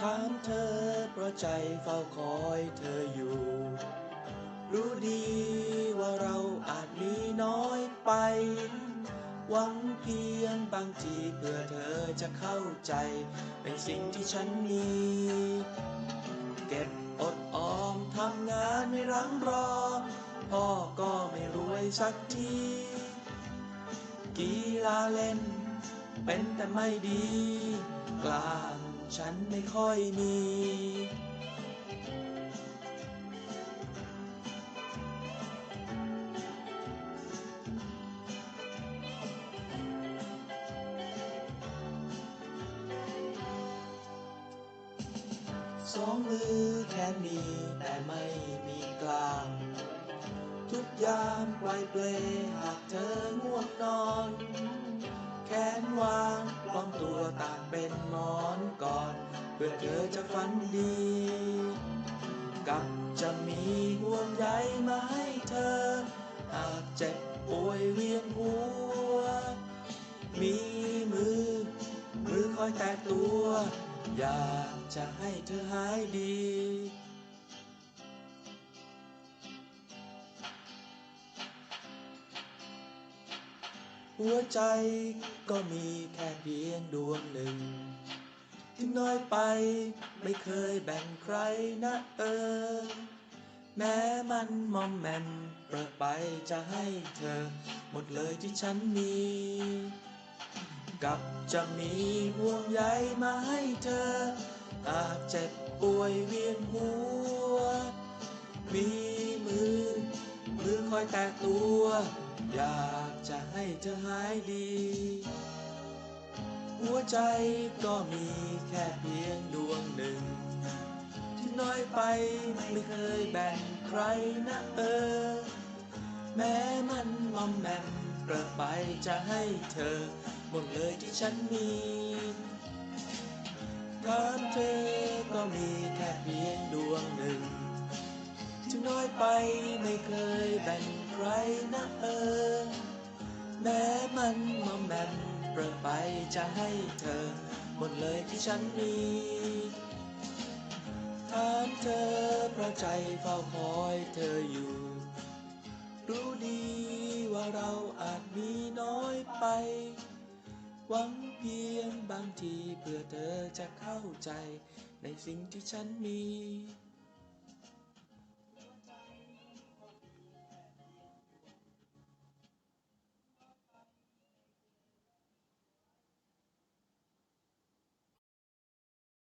ถามเธอเพราะใจเฝ้าคอยเธออยู่ รู้ดีว่าเราอาจมีน้อยไป หวังเพียงบางทีเพื่อเธอจะเข้าใจ เป็นสิ่งที่ฉันมี เก็บอดออมทำงานไม่รังรอ พ่อก็ไม่รวยสักทีกีฬาเล่น เป็นแต่ไม่ดี กลาง ฉันไม่ค่อยมี สองมือแค่มีแต่ไม่มีกลาง ทุกยามปล่อยเปลหากเธอง่วงนอน แขนวางปลอมตัวตา เพื่อเธอจะฝันดี กับจะมีห่วงใยมาให้เธอ หากเจ็บป่วยเวียนหัว มีมือ มือคอยแตะตัว อยากจะให้เธอหายดีหัวใจก็มีแค่เพียงดวงหนึ่ง ถึงน้อยไป ไม่เคยแบ่งใครนะเออ แม้มันมอมแมมเปิดไปจะให้เธอ หมดเลยที่ฉันมีกับจะมีห่วงใยมาให้เธอหากเจ็บป่วยเวียนหัว มีมือ มือคอยแตะตัว อยากจะให้เธอหายดี ใจก็มีแค่เพียงดวงหนึ่ง ที่น้อยไปไม่เคยแบ่งใครนะเออ แม้มันมอมแมมเประไปจะให้เธอ หมดเลยที่ฉันมีถามเธอก็มีแค่เพียงดวงหนึ่งที่น้อยไปไม่เคยแบ่งใครนะเออ แม้มันมอมแมม ประไปจะให้เธอ หมดเลยที่ฉันมีถามเธอเพราะใจเฝ้าคอยเธออยู่ รู้ดีว่าเราอาจมีน้อยไป หวังเพียงบางทีเพื่อเธอจะเข้าใจในสิ่งที่ฉันมี